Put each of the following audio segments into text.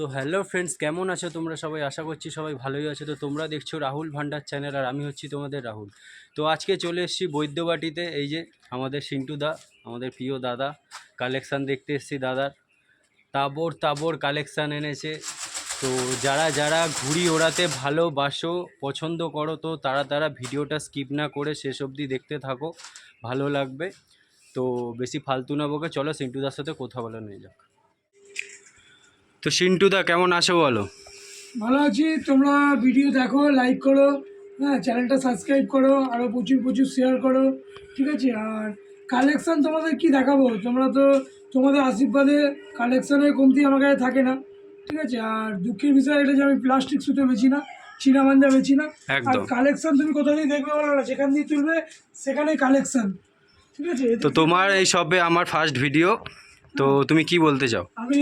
So hello friends কেমন আছো তোমরা সবাই? আশা করছি সবাই ভালোই আছো। তো তোমরা দেখছ রাহুল ভান্ডার চ্যানেল আর আমি হচ্ছি তোমাদের রাহুল। তো আজকে চলে এসেছি বৈদ্যবাটিতে, এই যে আমাদের সিন্টু দা, আমাদের প্রিয় দাদা কালেকশান দেখতে এসেছি দাদার। তাবর তাবর কালেকশান এনেছে। তো যারা যারা ঘুড়ি ওড়াতে ভালোবাসো, পছন্দ করো, তো তারা তারা ভিডিওটা স্কিপ না করে শেষ অবধি দেখতে থাকো, ভালো লাগবে। তো বেশি ফালতু না বকে, চলো সিন্টুদার সাথে কথা বলে নিয়ে যাক। তো সিন্টুদা কেমন আছো বলো? ভালো আছি তোমরা ভিডিও দেখো লাইক করো হ্যাঁ চ্যানেলটা সাবস্ক্রাইব করো আরও প্রচুর প্রচুর শেয়ার করো ঠিক আছে? আর কালেকশান তোমাদের কি দেখাবো? তোমরা তো তোমাদের আশীর্বাদে কালেকশানের কমতি আমার কাছে থাকে না ঠিক আছে? আর দুঃখের বিষয় এটা যে আমি প্লাস্টিক সুতো বেছি না চীনা মাঞ্জা বেছি না আর। কালেকশান তুমি কোথা দিয়ে দেখবে বলো না যেখান দিয়ে তুলবে সেখানেই কালেকশান ঠিক আছে? তো তোমার এই সবে আমার ফার্স্ট ভিডিও তো তুমি কি বলতে চাও? আমি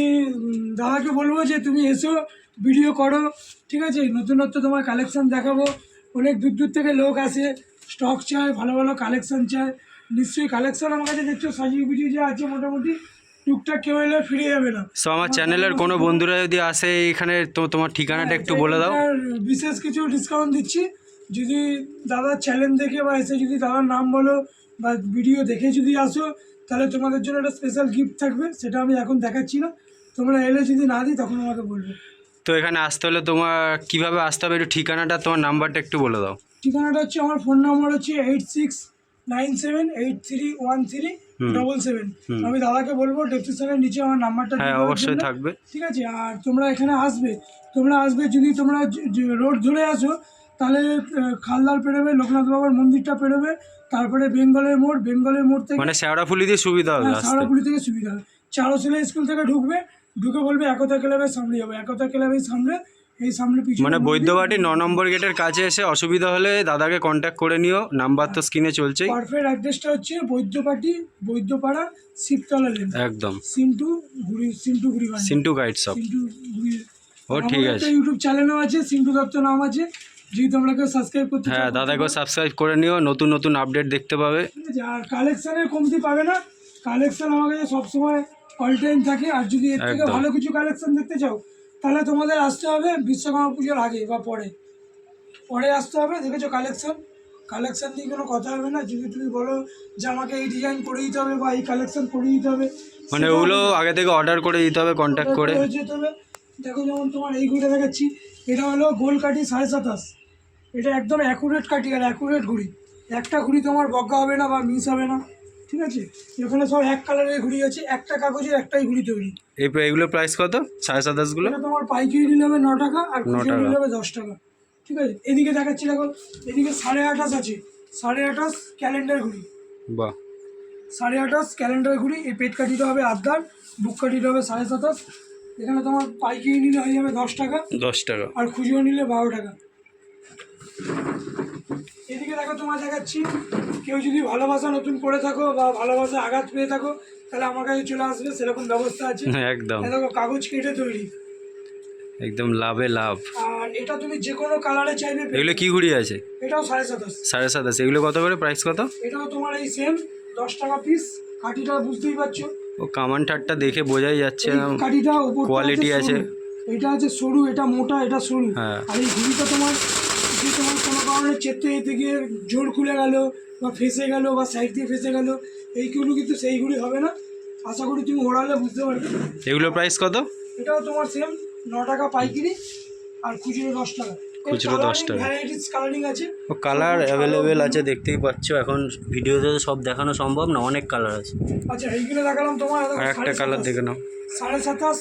দাদাকে বলব যে তুমি এসো ভিডিও করো ঠিক আছে? নতুনত্ব তোমার কালেকশন দেখাবো। অনেক দূর দূর থেকে লোক আসে স্টক চায় ভালো ভালো কালেকশন চায়। নিশ্চয়ই কালেকশন আমার কাছে দেখছ সাজিয়ে গুজিয়ে যা আছে মোটামুটি টুকটাক কেউ এলে ফিরে যাবে না। সো আমার চ্যানেলের কোনো বন্ধুরা যদি আসে এখানে তো তোমার ঠিকানাটা একটু বলে দাও। বিশেষ কিছু ডিসকাউন্ট দিচ্ছি। যদি দাদার চ্যানেল দেখে বা এসে যদি দাদার নাম বলো বা ভিডিও দেখে যদি আসো তাহলে তোমাদের জন্য একটা স্পেশাল গিফট থাকবে সেটা আমি এখন দেখাচ্ছি না। তোমরা এলে যদি না দিই তখন আমাকে বলবে। তো এখানে আসতে হলে তোমার কীভাবে আসতে হবে? একটু ঠিকানাটা তোমার নাম্বারটা একটু বলে দাও। ঠিকানাটা হচ্ছে আমার ফোন নাম্বার হচ্ছে eight six nine seven eight three one three double seven আমি দাদাকে বলব ডেসক্রিপশনের নিচে আমার নাম্বারটা হ্যাঁ অবশ্যই থাকবে। ঠিক আছে? আর তোমরা এখানে আসবে তোমরা আসবে যদি তোমরা রোড ধরে আসো তাহলে খালদার পেরোবে লোকনাথ বাবার মন্দিরটা পেরোবে তারপরে বেঙ্গলের মোড় বেঙ্গলের মোড় থেকে মানে শেওড়াফুলি দিয়ে সুবিধা হবে সারাপুরি থেকে সুবিধা হবে। চারোশিলা স্কুল থেকে ঢুকবে ঢুকে বলবে একতা ক্লাবের সামনে যাবে একতা ক্লাবের সামনে এই সামনে পিছনে মানে। বৈদ্যবাটি ন নম্বর গেটের কাছে এসে অসুবিধা হলে দাদাকে কন্ট্যাক্ট করে নিও নাম্বার তো স্ক্রিনে চলছে পারফেক্ট অ্যাড্রেসটা হচ্ছে বৈদ্যপাটি বৈদ্যপাড়া শিবতলা লেন একদম। সিন্টু গুড়ি সিন্টু গুড়ি সিন্টু গাইড শপ সিন্টু গুড়ি ও ঠিক আছে। ইউটিউব চ্যানেলও আছে সিন্টু দত্ত নাম আছে। যদি তোমরা কেউ সাবস্ক্রাইব করতে হ্যাঁ দাদাকেও সাবস্ক্রাইব করে নিও নতুন নতুন আপডেট দেখতে পাবে। ঠিক আছে আর কালেকশনের কমতি পাবে না। কালেকশন আমার কাছে সবসময় অল টাইম থাকে আর যদি এর থেকে একদম। ভালো কিছু কালেকশন দেখতে চাও তাহলে তোমাদের আসতে হবে বিশ্বকর্মা পুজোর আগে বা পরে। পরে আসতে হবে দেখেছ কালেকশন কালেকশন নিয়ে কোনো কথা হবে না। যদি তুমি বলো যে আমাকে এই ডিজাইন করে দিতে হবে বা এই কালেকশন করে দিতে হবে মানে সেটাও ওগুলো আগে থেকে অর্ডার করে দিতে হবে কন্ট্যাক্ট করে। যেতে হবে। দেখো যেমন তোমার এই ঘুরে দেখাচ্ছি এটা হলো গোল কাঠি সাড়ে সাতাশ। এটা একদম অ্যাকুরেট কাঠি আর অ্যাকুরেট ঘুড়ি। একটা ঘুড়ি তোমার বগা হবে না বা মিস হবে না ঠিক আছে? এখানে সব এক কালারের ঘুড়ি আছে একটা কাগজের একটাই ঘুড়ি তৈরি। এই এগুলোর প্রাইস কত? সাড়ে সাতাশগুলো? তোমার পাইকারি নিলে হবে ন টাকা আর খুচরো নিলে হবে দশ টাকা ঠিক আছে? এদিকে দেখাচ্ছি দেখো এদিকে সাড়ে আঠাশ আছে। সাড়ে আঠাশ ক্যালেন্ডার ঘুড়ি। বাহ। সাড়ে আঠাশ ক্যালেন্ডার ঘুড়ি এই পেট কাঠিটা হবে আটদার বুক কাঠিটা হবে সাড়ে সাতাশ এখানে তোমার পাইকারি নিলে হয়ে যাবে দশ টাকা। দশ টাকা। আর খুচরো নিলে বারো টাকা। এদিকে দেখো তোমার দেখাচ্ছি। কেউ যদি ভালোবাসা নতুন করে থাকো বা ভালোবাসা আঘাত পেয়ে থাকো তাহলে আমার কাছে চলে আসবে সেরকম ব্যবস্থা আছে। একদম। দেখো কাগজ কেটে তৈরি। একদম লাভে লাভ। আর এটা তুমি যে কোনো কালারে চাইবে এগুলো কি ঘুড়ি আছে? এটাও সাড়ে সাতাশ। সাড়ে সাতাশ। এগুলো কত করে? প্রাইস কত? এটাও তোমার এই সেম দশ টাকা পিস কাঠিটা বুঝতেই পারছ। ও কামান ঠাটটা দেখে বোঝাই যাচ্ছে না কাঠিটা Quality আছে। এটা আছে সরু এটা মোটা এটা সরু। হ্যাঁ। আর এই ঘুড়িটা তোমার যদি তোমার কোনো কারণে চেতে যেতে গিয়ে জোর খুলে গেল বা ফেসে গেল বা সাইড দিয়ে ফেসে গেল এইগুলো কিন্তু সেই ঘুড়ি হবে না। আশা করি তুমি ওড়ালে বুঝতে পারবে। এগুলো প্রাইস কত? এটাও তোমার সেম ন টাকা পাইকারি আর খুচরো দশ টাকা। খুচরো 10 টাকা। কালারিং আছে। ও কালার অ্যাভেলেবেল আছে দেখতেই পাচ্ছ। এখন ভিডিওতে তো সব দেখানো সম্ভব না অনেক কালার আছে। আচ্ছা এইগুলো দেখালাম তোমার আর একটা কালার। দেখে নাও। সাড়ে সাতাশ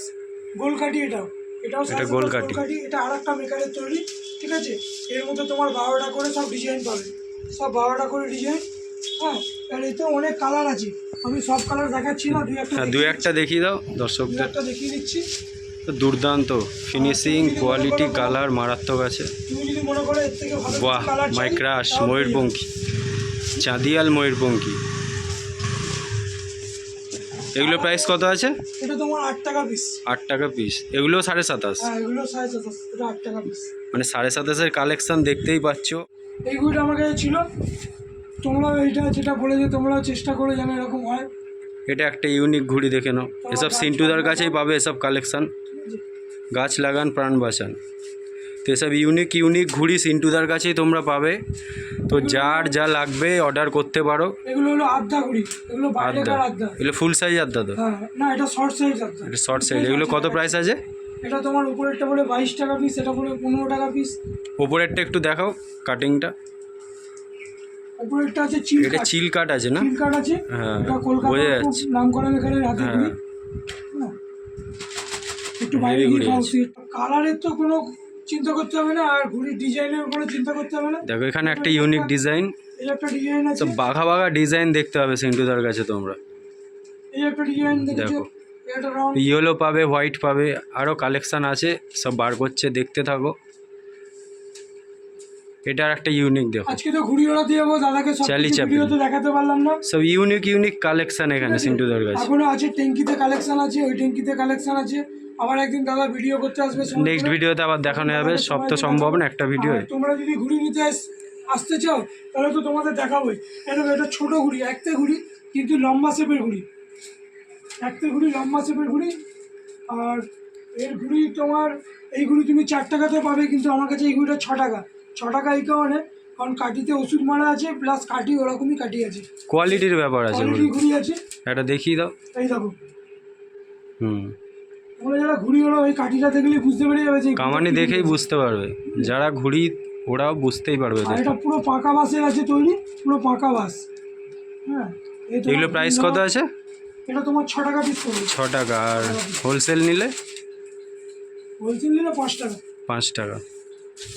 গোল কাঠি এটা এটাও সাড়ে গোল। কাঠি এটা আর একটা মেকারের তৈরি ঠিক আছে? এর মধ্যে তোমার বারোটা করে সব ডিজাইন পাবে। সব বারোটা করে ডিজাইন হ্যাঁ? আর এতে অনেক কালার আছে। আমি সব কালার দেখাচ্ছি না দুই একটা হ্যাঁ দু একটা দেখিয়ে দাও দর্শকদের। একটা দেখিয়ে দিচ্ছি। দুর্দান্ত। ফিনিশিং কোয়ালিটি কালার মারাত্মক আছে। মনে বাহ কালার মাই ক্রাশ ময়ূরপঙ্খী। চাঁদিয়াল ময়ূরপঙ্খী। এগুলো প্রাইস কত আছে? এটা তোমার আট টাকা পিস আট টাকা পিস এগুলো সাড়ে সাতাশ। হ্যাঁ এগুলো সাড়ে সাতাশ। এটা আট টাকা পিস মানে সাড়ে সাতাশের কালেকশন দেখতেই পাচ্ছ। এই ঘুড়িটা আমার কাছে ছিল। তোমরা এইটা যেটা বলে যে তোমরা চেষ্টা করে যেন এরকম হয়। এটা একটা ইউনিক ঘুড়ি দেখে নাও। এসব সিন্টুদার কাছেই পাবে এসব কালেকশন গাছ লাগান প্রাণ বাঁচান। তো এসব ইউনিক ইউনিক ঘুড়ি সিন্টুদার কাছেই তোমরা পাবে। তো যার যা লাগবে অর্ডার করতে পারো। এগুলো হলো আদ্যা ঘুড়ি এগুলো আদ্যা এগুলো ফুল সাইজ আড্ডা তো? হ্যাঁ না এটা শর্ট সাইজ আদ্যা এটা শর্ট সাইজ এগুলো কত প্রাইস আছে? এটা তোমার উপরেরটা বলে বাইশ টাকা পিস এটা বলে পনেরো টাকা পিস ওপরেরটা একটু দেখাও কাটিংটা উপরেরটা আছে চিল এটা চিল কাট আছে না? চিল কাট আছে। হ্যাঁ, যাচ্ছে। নাম করা এখানে। একটু বাইরে গিয়ে কালারের তো কোনো চিন্তা করতে হবে না আর ঘুড়ির ডিজাইনের কোনো চিন্তা করতে হবে না। দেখো এখানে একটা ইউনিক ডিজাইন এই একটা ডিজাইন আছে। তো বাঘা বাঘা ডিজাইন দেখতে হবে সিন্টুদার কাছে তোমরা। এই একটা ডিজাইন দেখো। ইয়েলো পাবে হোয়াইট পাবে আরও কালেকশান আছে সব বার করছে দেখতে থাকো। এটার একটা ইউনিক দেখো। আজকে তো ঘুড়ি ওড়াতে যাব দাদাকে সব চালি চাপি। ভিডিওতে দেখাতে পারলাম না। সব ইউনিক ইউনিক কালেকশান এখানে সিন্টুদার কাছে। এখনও আছে ট্যাঙ্কিতে কালেকশন আছে ওই ট্যাঙ্কিতে কালেকশন আছে। আবার একদিন দাদা ভিডিও করতে আসবে নেক্সট। ভিডিওতে আবার দেখানো যাবে সব তো সম্ভব না একটা ভিডিও তোমরা যদি ঘুড়ি নিতে আস- আসতে চাও তাহলে তো তোমাদের দেখাবোই। এটা এটা ছোট ঘুড়ি একটা ঘুড়ি কিন্তু লম্বা শেপের ঘুড়ি। একটা ঘুড়ি লম্বা শেপের ঘুড়ি আর এর ঘুড়ি তোমার এই ঘুড়ি তুমি চার টাকাতেও পাবে কিন্তু আমার কাছে এই ঘুড়িটা ছ টাকা। ছ টাকা এই কারণে কারণ কাঠিতে ওষুধ মারা আছে প্লাস কাঠি ওরকমই কাঠি আছে। কোয়ালিটির ব্যাপার আছে ঘুড়ি। আছে। এটা দেখিয়ে দাও। এই দেখো। হুম। যারা ঘুড়ি ওরা ওই কাঠিটা দেখলে বুঝতে পেরে যাবে যে কামানি দেখেই বুঝতে পারবে। যারা ঘুড়ি ওরাও বুঝতেই পারবে আর এটা পুরো পাকা বাঁশের আছে তৈরি পুরো পাকা বাঁশ হ্যাঁ এগুলো প্রাইস কত আছে? এটা তোমার ছ টাকা পিস পড়বে ছ টাকা আর হোলসেল নিলে? হোলসেল নিলে পাঁচ টাকা। পাঁচ টাকা।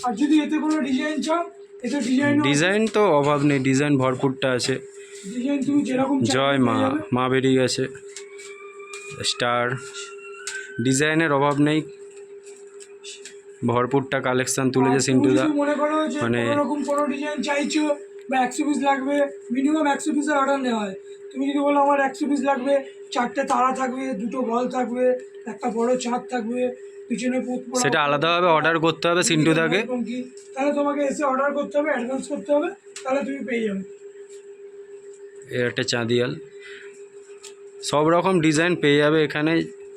আর যদি এতে কোনো ডিজাইন চাও এতে ডিজাইন ডিজাইন তো অভাব নেই ডিজাইন ভরপুরটা আছে। ডিজাইন তুমি যেরকম জয় মা মা বেরিয়ে গেছে। স্টার ডিজাইনের অভাব নেই। ভরপুরটা কালেকশন তুলেছে সিন্টুদা মনে মানে- কোনো রকম কোনো ডিজাইন চাইছো বা একশো পিস লাগবে মিনিমাম একশো পিসের অর্ডার নেওয়া হয়। তুমি যদি বলো আমার একশো পিস লাগবে চারটে তারা থাকবে দুটো বল থাকবে একটা বড় চাঁদ থাকবে পিছনে সেটা আলাদাভাবে অর্ডার করতে হবে সিন্টুদাকে এরকম তাহলে তোমাকে এসে অর্ডার করতে হবে অ্যাডভান্স করতে হবে তাহলে তুমি পেয়ে যাবে। এর একটা চাঁদিয়াল। সব রকম ডিজাইন পেয়ে যাবে এখানে।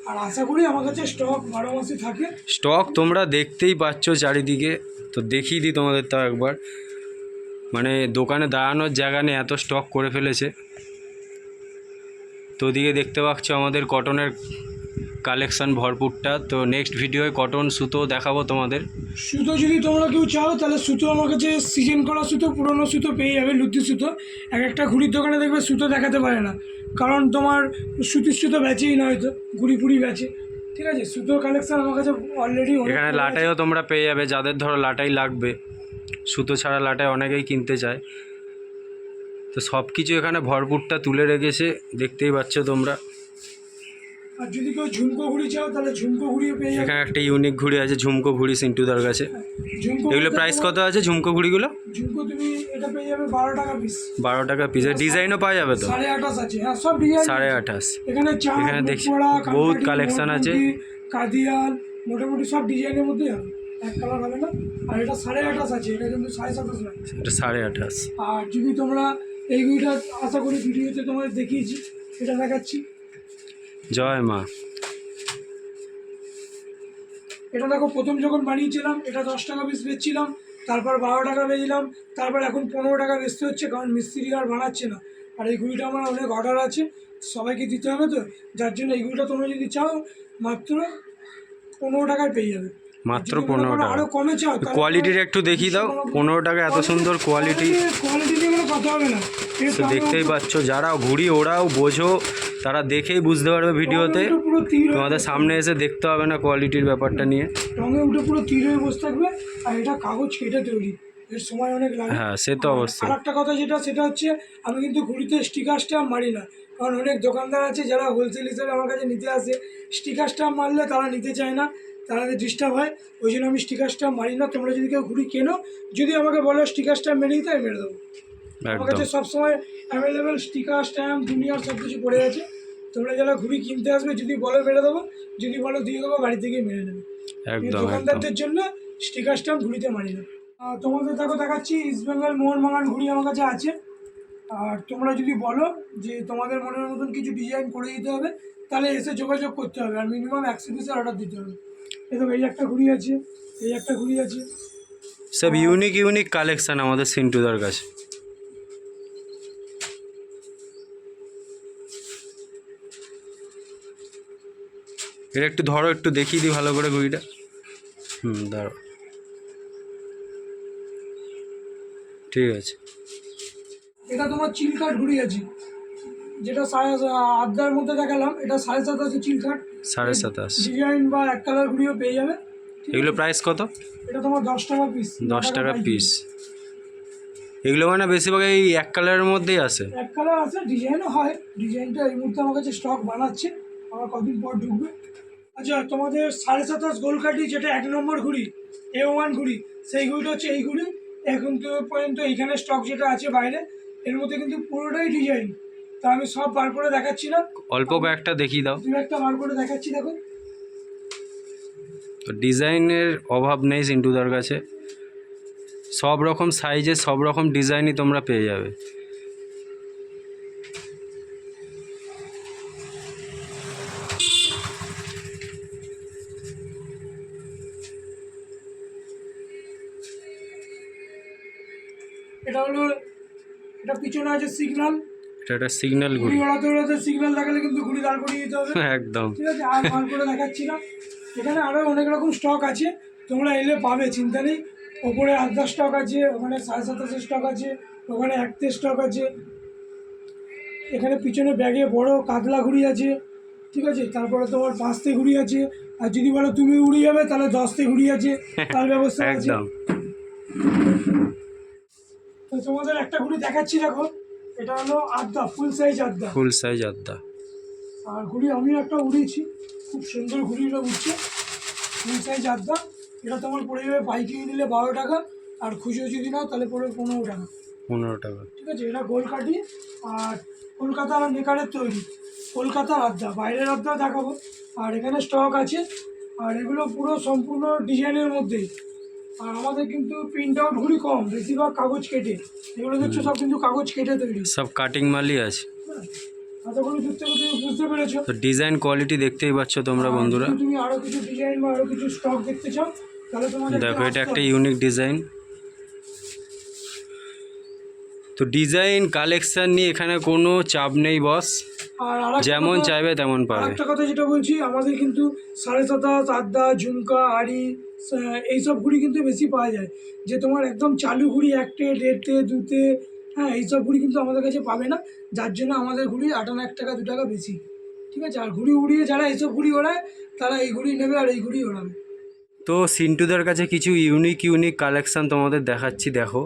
আর আশা করি আমার কাছে স্টক বারো মাসে থাকে। স্টক তোমরা দেখতেই পাচ্ছ চারিদিকে। তো দেখিয়ে দিই তোমাদের তাও একবার। মানে দোকানে দাঁড়ানোর জায়গা নেই, এত স্টক করে ফেলেছে। তো ওদিকে দেখতে পাচ্ছ আমাদের কটনের কালেকশন ভরপুরটা। তো নেক্সট ভিডিওয় কটন সুতো দেখাবো তোমাদের। সুতো যদি তোমরা কেউ চাও তাহলে সুতো আমার কাছে সিজন করা সুতো পুরনো সুতো পেয়ে যাবে লুতি সুতো। এক একটা ঘুড়ির দোকানে দেখবে সুতো দেখাতে পারে না। কারণ তোমার সুতির সুতো বেচেই না হয়তো ঘুড়ি ফুড়ি বেচে। ঠিক আছে সুতোর কালেকশন আমার কাছে অলরেডি এখানে লাটাইও তোমরা পেয়ে যাবে যাদের ধরো লাটাই লাগবে। সুতো ছাড়া লাটাই অনেকেই কিনতে চায়। তো সব কিছু এখানে ভরপুরটা তুলে রেখেছে দেখতেই পাচ্ছ তোমরা। আর যদি কেউ ঝুমকো ঘুড়ি চাও তাহলে ঝুমকো ঘুড়িও পেয়ে যাবে। এখানে একটা ইউনিক ঘুড়ি আছে ঝুমকো ঘুড়ি সিন্টুদার কাছে। এগুলো প্রাইস কত আছে ঝুমকো ঘুড়িগুলো ঝুমকো তুমি এটা পেয়ে যাবে বারো টাকা পিস বারো টাকা পিস ডিজাইনও পাওয়া যাবে তো? সাড়ে আঠাশ আছে। হ্যাঁ সব ডিজাইন সাড়ে আঠাশ। এখানে এখানে দেখছি বহুত collection আছে। কাদিয়াল মোটামুটি সব ডিজাইনের মধ্যেই হবে। এক কালার হবে না। আর এটা সাড়ে আঠাশ আছে। এটা কিন্তু সাড়ে সাতাশ এটা সাড়ে আঠাশ। আর যদি তোমরা এই ঘুড়িটা আশা করি ভিডিওতে তোমাদের দেখিয়েছি এটা দেখাচ্ছি। জয় মা। এটা দেখো প্রথম যখন বানিয়েছিলাম এটা দশ টাকা পিস বেচছিলাম তারপর বারো টাকা বেচলাম তারপর এখন পনেরো টাকা বেচতে হচ্ছে কারণ মিস্ত্রি আর বানাচ্ছে না। আর এই ঘুড়িটা আমার অনেক অর্ডার আছে সবাইকে দিতে হবে তো যার জন্য এই ঘুড়িটা তোমরা যদি চাও মাত্র পনেরো টাকায় পেয়ে যাবে। মাত্র পনেরো টাকা। আরও কমে চাও কোয়ালিটির একটু দেখিয়ে দাও পনেরো টাকা এত সুন্দর কোয়ালিটি কোয়ালিটি নিয়ে কোনো কথা হবে না। দেখতেই পাচ্ছ যারা ঘুড়ি ওরাও বোঝো তারা দেখেই বুঝতে পারবে ভিডিওতে। তোমাদের সামনে এসে দেখতে হবে না কোয়ালিটির ব্যাপারটা নিয়ে। রঙে উঠে পুরো তীর হয়ে বসে থাকবে আর এটা কাগজ কেটে তৈরি। এর সময় অনেক লাগে। হ্যাঁ সে তো অবশ্যই। আর একটা কথা যেটা সেটা হচ্ছে আমি কিন্তু ঘুড়িতে স্টিকার স্ট্যাম্প মারি না। কারণ অনেক দোকানদার আছে যারা হোলসেল হিসেবে আমার কাছে নিতে আসে। স্টিকার স্ট্যাম্প মারলে তারা নিতে চায় না তাদের ডিস্টার্ব হয়। ওই জন্য আমি স্টিকার স্ট্যাম্প মারি না। তোমরা যদি কেউ ঘুড়ি কেনো যদি আমাকে বলো স্টিকার স্ট্যাম্প মেরে দিতে আমি মেরে দেবো। আমার কাছে সবসময় অ্যাভেলেবেল স্টিকার স্ট্যাম্প দুনিয়ার সব কিছু পড়ে আছে। তোমরা যারা ঘুড়ি কিনতে আসবে যদি বলো মেরে দেবো যদি বলো দিয়ে দেবো বাড়ি থেকে মেরে নেবে একদম দোকানদারদের জন্য স্টিকার স্ট্যাম্প ঘুড়িতে মারি না। আর তোমাদের দেখো দেখাচ্ছি ইস্ট বেঙ্গল মোহনবাগান ঘুড়ি আমার কাছে আছে। আর তোমরা যদি বলো যে তোমাদের মনের মতন কিছু ডিজাইন করে দিতে হবে তাহলে এসে যোগাযোগ করতে হবে। আর মিনিমাম একশো পিসের অর্ডার দিতে হবে। দেখো এই একটা ঘুড়ি আছে এই একটা ঘুড়ি আছে। সব ইউনিক ইউনিক কালেকশন আমাদের সিন্টুদার কাছে। এটা একটু ধরো একটু দেখিয়ে দিই ভালো করে ঘুড়িটা হুম ধরো ঠিক আছে। এটা তোমার চিল কাঠ ঘুড়ি আছে। যেটা সাড়ে আড্ডার মধ্যে দেখালাম এটা সাড়ে সাত আছে চিল কাঠ। সাড়ে সাতাশ। ডিজাইন বা এক কালার ঘুড়িও পেয়ে যাবে। এগুলো প্রাইস কত? এটা তোমার দশ টাকা পিস দশ টাকা পিস এগুলো মানে বেশিরভাগ এই এক কালারের মধ্যেই আসে এক কালার আছে ডিজাইনও হয়। ডিজাইনটা এই মুহূর্তে আমার কাছে স্টক বানাচ্ছে। আমার কদিন পর ঢুকবে? আচ্ছা তোমাদের সাড়ে সাতাশ গোলকাঠি যেটা এক নম্বর ঘুড়ি এ ওয়ান ঘুড়ি সেই ঘুড়িটা হচ্ছে এই ঘুড়ি। এখন তো পর্যন্ত এইখানে স্টক যেটা আছে বাইরে এর মধ্যে কিন্তু পুরোটাই ডিজাইন তা আমি সব বার করে দেখাচ্ছি না। অল্প কয়েকটা দেখিয়ে দাও। দু একটা বার করে দেখাচ্ছি দেখো। তো ডিজাইনের অভাব নেই সিন্টুদার কাছে। সব রকম সাইজে সব রকম ডিজাইনই তোমরা পেয়ে যাবে। আছে সিগন্যাল এটা একটা সিগন্যাল ঘুড়ি ওড়াতে ওড়াতে সিগন্যাল দেখালে কিন্তু ঘুড়ি দাঁড় করিয়ে দিতে হবে। একদম। ঠিক আছে আর বার করে দেখাচ্ছি না। এখানে আরও অনেক রকম স্টক আছে। তোমরা এলে পাবে চিন্তা নেই। ওপরে আটটা স্টক আছে ওখানে সাড়ে সাতাশের স্টক আছে ওখানে একতে স্টক আছে। এখানে পিছনে ব্যাগে বড় কাতলা ঘুড়ি আছে। ঠিক আছে তারপরে তোমার পাঁচতে ঘুড়ি আছে। আর যদি বলো তুমি উড়ে যাবে তাহলে দশতে ঘুড়ি আছে। তার ব্যবস্থা আছে। তো তোমাদের একটা ঘুড়ি দেখাচ্ছি দেখো। এটা হলো আড্ডা ফুল সাইজ আড্ডা। ফুল সাইজ আদ্দা আর ঘুড়ি আমিও একটা উড়িয়েছি খুব সুন্দর ঘুড়িটা উঠছে ফুল সাইজ আড্ডা। এটা তোমার পড়ে যাবে পাইকারি নিলে বারো টাকা আর খুচরো যদি নাও তাহলে পড়বে পনেরো টাকা। পনেরো টাকা। ঠিক আছে? এটা গোলকাঠি আর কলকাতার মেকারের তৈরি। কলকাতার আড্ডা বাইরের আড্ডা দেখাবো। আর এখানে স্টক আছে। আর এগুলো পুরো সম্পূর্ণ ডিজাইনের মধ্যেই। আর আমাদের কিন্তু প্রিন্ট আউট ঘুড়ি কম বেশিরভাগ কাগজ কেটে। এগুলো দেখছ সব কিন্তু কাগজ কেটে তৈরি। সব কাটিং মালই আছে। হ্যাঁ এতগুলো বুঝতে পেরেছ। তো ডিজাইন কোয়ালিটি দেখতেই পাচ্ছ তোমরা বন্ধুরা। তুমি আরও কিছু ডিজাইন বা আরও কিছু স্টক দেখতে চাও তাহলে তোমাদের দেখো এটা একটা ইউনিক ডিজাইন তো ডিজাইন কালেকশন নিয়ে এখানে কোনো চাপ নেই বস যেমন চাইবে তেমন পাবে। একটা কথা যেটা বলছি আমাদের কিন্তু সাড়ে সাতাশ আড্ডা ঝুমকা আড়ি এইসব ঘুড়ি কিন্তু বেশি পাওয়া যায়। যে তোমার একদম চালু ঘুড়ি একটে দেড়তে দুতে হ্যাঁ এইসব ঘুড়ি কিন্তু আমাদের কাছে পাবে না। যার জন্য আমাদের ঘুড়ি আটান্ন এক টাকা দু টাকা বেশি। ঠিক আছে? আর ঘুড়ি উড়িয়ে যারা এইসব ঘুড়ি ওড়ায় তারা এই ঘুড়ি নেবে আর এই ঘুড়ি ওড়াবে। তো সিন্টুদের কাছে কিছু ইউনিক ইউনিক কালেকশন তোমাদের দেখাচ্ছি দেখো।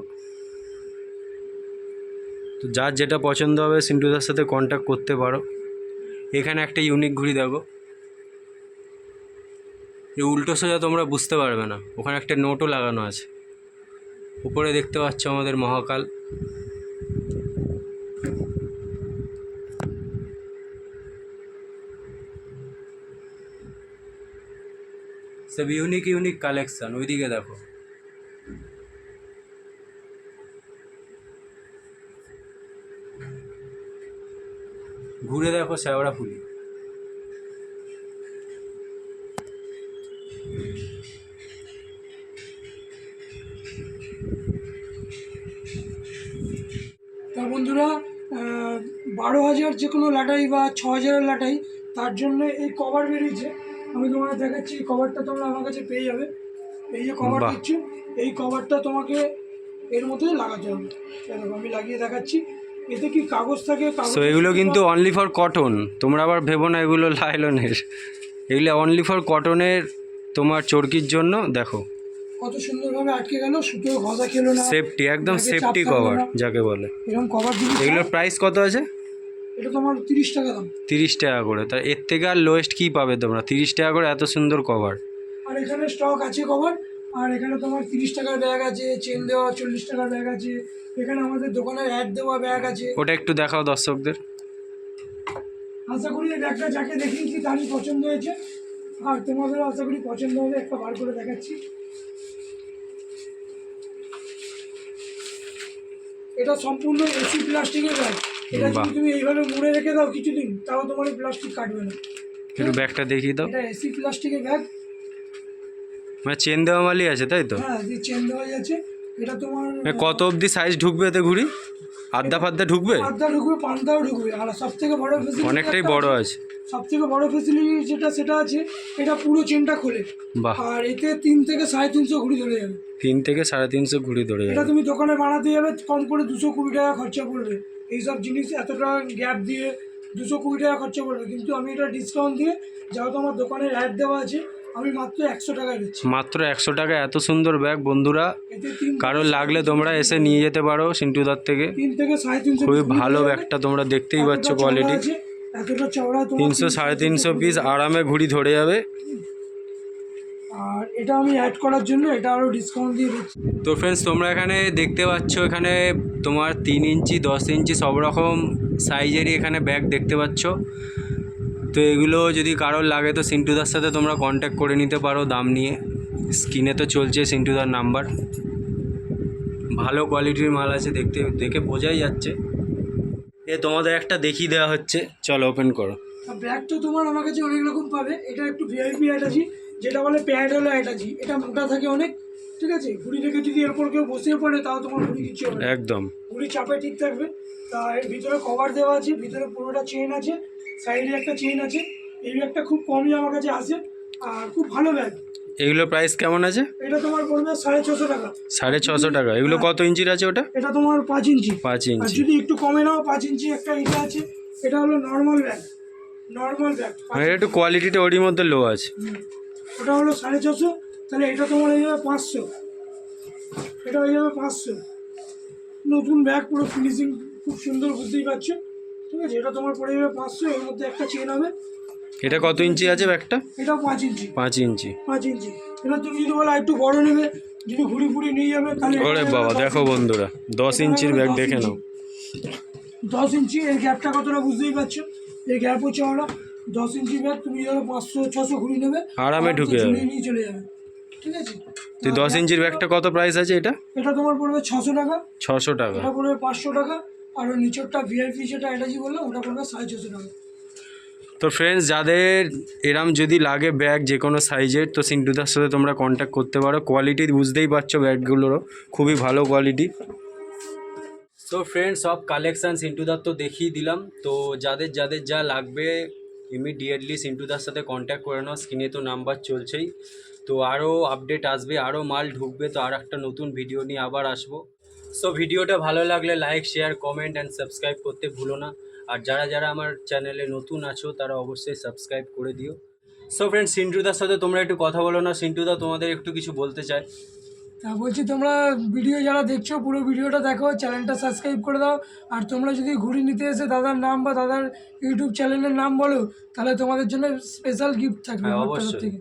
তো যার যেটা পছন্দ হবে সিন্টুদার সাথে কন্ট্যাক্ট করতে পারো। এখানে একটা ইউনিক ঘুড়ি দেখো। এই উল্টো সোজা তোমরা বুঝতে পারবে না। ওখানে একটা নোটও লাগানো আছে। উপরে দেখতে পাচ্ছ আমাদের মহাকাল। সব ইউনিক ইউনিক কালেকশন ওইদিকে দেখো। দেখো শ্যাওড়া ফুলি। তা বন্ধুরা বারো হাজার যে কোনো লাটাই বা ছ হাজারের লাটাই তার জন্য এই কভার বেরিয়েছে। আমি তোমাকে দেখাচ্ছি এই কভারটা তোমরা আমার কাছে পেয়ে যাবে। এই যে কভার। দিচ্ছি এই কভারটা তোমাকে এর মধ্যে লাগাতে হবে। আমি লাগিয়ে দেখাচ্ছি। এতে কি কাগজ থাকে? সো এগুলো কিন্তু অনলি ফর কটন তোমরা আবার ভেবো না এগুলো লাইলনের এগুলো অনলি ফর কটনের তোমার চরকির জন্য দেখো। কত সুন্দরভাবে আটকে গেল সুতো ঘষা খেলো না? সেফটি একদম সেফটি কভার যাকে বলে। এরকম কভার এগুলোর প্রাইস কত আছে? এটা তোমার তিরিশ টাকা দাম। তিরিশ টাকা করে। তা এর থেকে আর লোয়েস্ট কী পাবে তোমরা? তিরিশ টাকা করে এত সুন্দর কভার আর এখানে স্টক আছে কভার আর এখানে তোমার তিরিশ টাকার ব্যাগ আছে চেন দেওয়া চল্লিশ টাকার ব্যাগ আছে এখানে আমাদের দোকানের অ্যাড দেওয়া ব্যাগ আছে। ওটা একটু দেখাও দর্শকদের। আশা করি এই ব্যাগটা যাকে দেখিয়েছি তারই পছন্দ হয়েছে। আর তোমাদেরও আশা করি পছন্দ হবে একটা বার করে দেখাচ্ছি। এটা সম্পূর্ণ এসি প্লাস্টিকের ব্যাগ। এটা যদি তুমি এইভাবে মুড়ে রেখে দাও কিছুদিন তাও তোমার প্লাস্টিক কাটবে না। একটু ব্যাগটা দেখিয়ে দাও। এটা এসি প্লাস্টিকের ব্যাগ। মানে চেন দেওয়া মালই আছে তাই তো? হ্যাঁ যে চেন দেওয়া আছে এটা তোমার মানে কত অবধি সাইজ ঢুকবে এতে ঘুড়ি? আদ্যা ফাদ্দা ঢুকবে? পান্তা ঢুকবে পান্তাও ঢুকবে আর সব থেকে বড় ফেসিলিটি অনেকটাই বড় আছে। সব থেকে বড় ফেসিলিটি যেটা সেটা আছে এটা পুরো চেনটা খোলে। বাহ। আর এতে তিন থেকে সাড়ে তিনশো ঘুড়ি ধরে যাবে। তিন থেকে সাড়ে তিনশো ঘুড়ি ধরে এটা তুমি দোকানে বানাতে যাবে কম করে দুশো কুড়ি টাকা খরচা পড়বে। এইসব জিনিস এতটা গ্যাপ দিয়ে দুশো কুড়ি টাকা খরচা পড়বে। কিন্তু আমি এটা ডিসকাউন্ট দিয়ে যেহেতু আমার দোকানের অ্যাড দেওয়া আছে আমি মাত্র একশো টাকায় দিচ্ছি মাত্র একশো টাকা এত সুন্দর ব্যাগ বন্ধুরা। কারও লাগলে তোমরা এসে নিয়ে যেতে পারো সিন্টুদার থেকে। তিন থেকে সাড়ে তিনশো খুবই ভালো ব্যাগটা তোমরা দেখতেই পাচ্ছ কোয়ালিটি এতটা চওড়া তিনশো সাড়ে তিনশো পিস আরামে ঘুড়ি ধরে যাবে। আর এটা আমি অ্যাড করার জন্য এটা আরও ডিসকাউন্ট দিয়ে দিচ্ছি। তো ফ্রেন্ডস তোমরা এখানে দেখতে পাচ্ছ এখানে তোমার তিন ইঞ্চি দশ ইঞ্চি সব রকম সাইজেরই এখানে ব্যাগ দেখতে পাচ্ছ। তো এগুলো যদি কারোর লাগে তো সিন্টুদার সাথে তোমরা কন্ট্যাক্ট করে নিতে পারো দাম নিয়ে। স্ক্রিনে তো চলছে সিন্টুদার নাম্বার ভালো কোয়ালিটির মাল আছে দেখতে দেখে বোঝাই যাচ্ছে। এ তোমাদের একটা দেখিয়ে দেওয়া হচ্ছে। চলো ওপেন করো। ব্যাগ তো তোমার আমার কাছে অনেক রকম পাবে। এটা একটু ভিআইপি অ্যাটাচি যেটা বলে প্যাড হলো অ্যাটাচি এটা মোটা থাকে অনেক ঠিক আছে? ঘুড়ি রেখে যদি এরপর কেউ বসে পড়ে তাও তোমার ঘুড়ি কিচ্ছু হবে একদম। ঘুড়ি চাপে ঠিক থাকবে। তা এর ভিতরে কভার দেওয়া আছে ভিতরে পুরোটা চেন আছে। সাইডে একটা চেন আছে এই ব্যাগটা খুব কমই আমার কাছে আসে আর খুব ভালো ব্যাগ। এগুলো প্রাইস কেমন আছে? এটা তোমার পড়বে সাড়ে ছশো টাকা। সাড়ে ছশো টাকা। এগুলো কত ইঞ্চির আছে ওটা? এটা তোমার পাঁচ ইঞ্চি। পাঁচ ইঞ্চি। যদি একটু কমে নাও পাঁচ ইঞ্চি একটা এটা আছে এটা হলো নর্মাল ব্যাগ নর্মাল ব্যাগ মানে এটা একটু কোয়ালিটিটা ওরই মধ্যে লো আছে। ওটা হলো সাড়ে ছশো তাহলে এটা তোমার হয়ে যাবে পাঁচশো। এটা হয়ে যাবে পাঁচশো। নতুন ব্যাগ পুরো ফিনিশিং খুব সুন্দর বুঝতেই পারছ? ঠিক আছে এটা তোমার পড়ে যাবে পাঁচশো এর মধ্যে একটা চেন হবে। এটা কত ইঞ্চি আছে ব্যাগটা? এটাও পাঁচ ইঞ্চি। পাঁচ ইঞ্চি। পাঁচ ইঞ্চি। এবার তুমি যদি বলো একটু বড় নেবে যদি ঘুরি ফুড়ি নিয়ে যাবে তাহলে এটা ওরে বাবা দেখো বন্ধুরা দশ ইঞ্চির ব্যাগ দেখে নাও। দশ ইঞ্চি এই গ্যাপটা কতটা বুঝতেই পারছ? এই গ্যাপ হচ্ছে আমরা দশ ইঞ্চি ব্যাগ তুমি ধরো পাঁচশো ছশো ঘুরি নেবে আরামে ঢুকে যাবে। নিয়ে চলে যাবে। ঠিক আছে? তো দশ ইঞ্চির ব্যাগটা কত প্রাইস আছে এটা? এটা তোমার পড়বে ছশো টাকা। ছশো টাকা। এটা পড়বে পাঁচশো টাকা। আর ওই নিচেরটা ভিআইপি যেটা অ্যাটাচি বললাম, ওটা পড়বে সাড়ে ছশো তো ফ্রেন্ডস যাদের এরম যদি লাগে ব্যাগ যে কোনো সাইজের তো সিন্টুদার সাথে তোমরা কন্ট্যাক্ট করতে পারো। কোয়ালিটি বুঝতেই পারছ ব্যাগগুলোরও খুবই ভালো কোয়ালিটি তো ফ্রেন্ডস সব কালেকশান সিন্টুদার তো দেখিয়ে দিলাম। তো যাদের যাদের যা লাগবে ইমিডিয়েটলি সিন্টুদার সাথে কন্ট্যাক্ট করে নাও। স্ক্রিনে তো নাম্বার চলছেই। তো আরও আপডেট আসবে আরও মাল ঢুকবে। তো আর একটা নতুন ভিডিও নিয়ে আবার আসব। সো ভিডিওটা ভালো লাগলে like share comment and subscribe করতে ভুলো না। আর যারা যারা আমার চ্যানেলে নতুন আছো তারা অবশ্যই সাবস্ক্রাইব করে দিও। সো ফ্রেন্ড সিন্টুদার সাথে তোমরা একটু কথা বলো না। সিন্টুদা তোমাদের একটু কিছু বলতে চাই তা বলছি তোমরা ভিডিও যারা দেখছ পুরো ভিডিওটা দেখো চ্যানেলটা সাবস্ক্রাইব করে দাও। আর তোমরা যদি ঘুড়ি নিতে এসে দাদার নাম বা দাদার ইউটিউব চ্যানেলের নাম বলো তাহলে তোমাদের জন্য স্পেশাল গিফট থাকবে হ্যাঁ, আমার তরফ অবশ্যই। থেকে।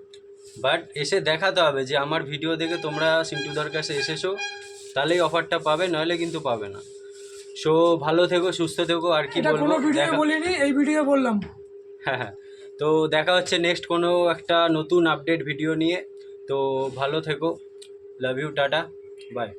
বাট এসে দেখাতে হবে যে আমার ভিডিও দেখে তোমরা সিন্টুদার কাছে এসেছ। তাহলেই অফারটা পাবে নইলে কিন্তু পাবে না। সো ভালো থেকো সুস্থ থেকো আর কি বলব? ভিডিও বলিনি এই ভিডিও বললাম। হ্যাঁ হ্যাঁ। তো দেখা হচ্ছে নেক্সট কোনো একটা নতুন আপডেট ভিডিও নিয়ে। তো ভালো থেকো লাভ ইউ টাটা বাই